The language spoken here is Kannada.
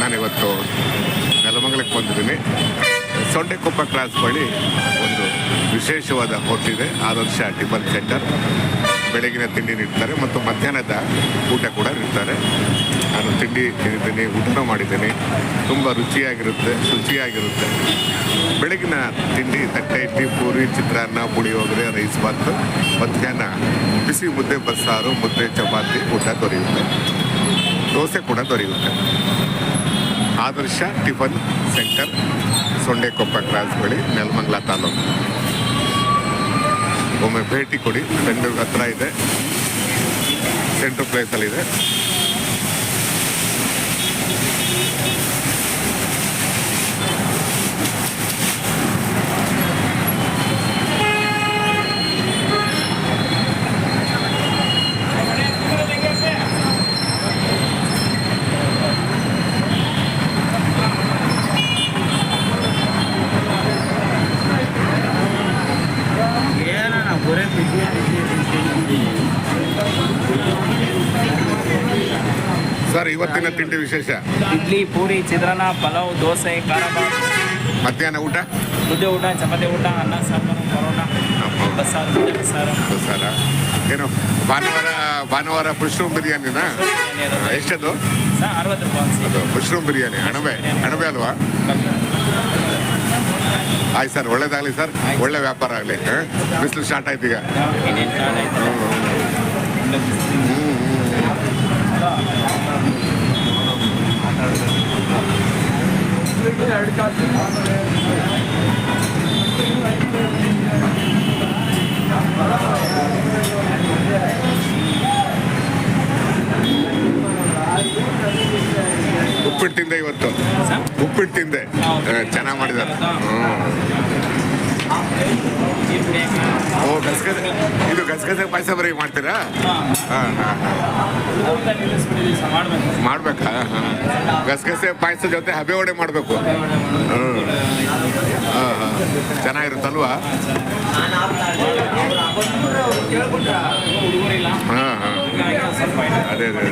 ನಾನಿವತ್ತು ನೆಲಮಂಗಲಕ್ಕೆ ಬಂದಿದ್ದೀನಿ. ಸೊಂಡೆಕೊಪ್ಪ ಕ್ರಾಸ್ ಬಳಿ ಒಂದು ವಿಶೇಷವಾದ ಹೋಟ್ಲಿದೆ ಆದರ್ಶ ಟಿಫನ್ ಸೆಂಟರ್ ಬೆಳಗಿನ ತಿಂಡಿ ನೀಡ್ತಾರೆ ಮತ್ತು ಮಧ್ಯಾಹ್ನದ ಊಟ ಕೂಡ ನೀಡ್ತಾರೆ. ನಾನು ತಿಂಡಿ ತಿಂದಿದ್ದೀನಿ, ಊಟನ ಮಾಡಿದ್ದೀನಿ. ತುಂಬ ರುಚಿಯಾಗಿರುತ್ತೆ, ಶುಚಿಯಾಗಿರುತ್ತೆ. ಬೆಳಗಿನ ತಿಂಡಿ, ತಟ್ಟೆ, ಇಡ್ಲಿ, ಪೂರಿ, ಚಿತ್ರಾನ್ನ ಪುಳಿಯೋಗರೆ ರೈಸ್ ಬಾತ್ ಮಧ್ಯಾಹ್ನ ಬಿಸಿ ಮುದ್ದೆ ಬಸ್ಸಾರು, ಮುದ್ದೆ ಚಪಾತಿ, ಊಟ ದೊರೆಯುತ್ತೆ. ದೋಸೆ ಕೂಡ ದೊರೆಯುತ್ತೆ. Adarsha tiffin centre, Sondekoppa cross ಬಳಿ, ನೆಲಮಂಗಲ ತಾಲೂಕು. ಒಮ್ಮೆ ಭೇಟಿ ಕೊಡಿ, ಬೆಂಗಳೂರು ಹತ್ರ ಇದೆ. ಸೆಂಟ್ರ್ ಪ್ಲೇಸಲ್ಲಿದೆ ಏನಣ್ಣ ಬರೇ ಬಿಸಿ ಸರ್ ಇವತ್ತಿನ ತಿಂಡಿ ವಿಶೇಷ? ಇಡ್ಲಿ ಪೂರಿ ಚಿತ್ರಾನ್ನ ಪಲಾವ್ ದೋಸೆ ಮಧ್ಯಾಹ್ನ ಊಟ? ಮುದ್ದೆ ಊಟ ಚಪಾತಿ ಊಟ ಅನ್ನ ಸಾಂಬಾರು ಪರೋಟ ಬಸ್ಸಾರು ಸಾರು. ಬಸ್ಸಾರು? ಏನು ಭಾನುವಾರ ಭಾನುವಾರ ಮಶ್ರೂಮ್ ಬಿರಿಯಾನಿನ? ಎಷ್ಟದು? ಸರ್ ಅರವತ್ತು ರೂಪಾಯಿ ಮಶ್ರೂಮ್ ಬಿರಿಯಾನಿ ಅಣಬೆ. ಅಣಬೆ ಅಲ್ವಾ? ಆಯ್ತು ಸರ್ ಒಳ್ಳೇದಾಗಲಿ ಸರ್. ಒಳ್ಳೆ ವ್ಯಾಪಾರ ಆಗಲಿ ಬಿಸಿಲು ಸ್ಟಾರ್ಟ್ ಆಯ್ತು ಈಗ. ಆಯ್ತು ಉಪ್ಪಿಟ್ಟು ತಿಂದೆ ಇವತ್ತು. ಉಪ್ಪಿಟ್ಟು ತಿಂದೆ. ಚೆನ್ನಾಗಿ ಮಾಡಿದ್ದಾರೆ. ಓ ಗಸಗಸೆ ಇದು ಗಸಗಸೆ ಪಾಯಸ ಬರೀ ಮಾಡ್ತೀರಾ? ಹಾಂ ಹಾಂ ಹಾಂ. ಮಾಡಬೇಕು? ಹಾಂ ಗಸಗಸೆ ಪಾಯಸ ಜೊತೆ ಹಬೆ ವಡೆ ಮಾಡಬೇಕು. ಹಾಂ ಹಾಂ. ಚೆನ್ನಾಗಿರುತ್ತಲ್ವಾ? ಹಾಂ ಹಾಂ. ಅದೇ ಅದೇ.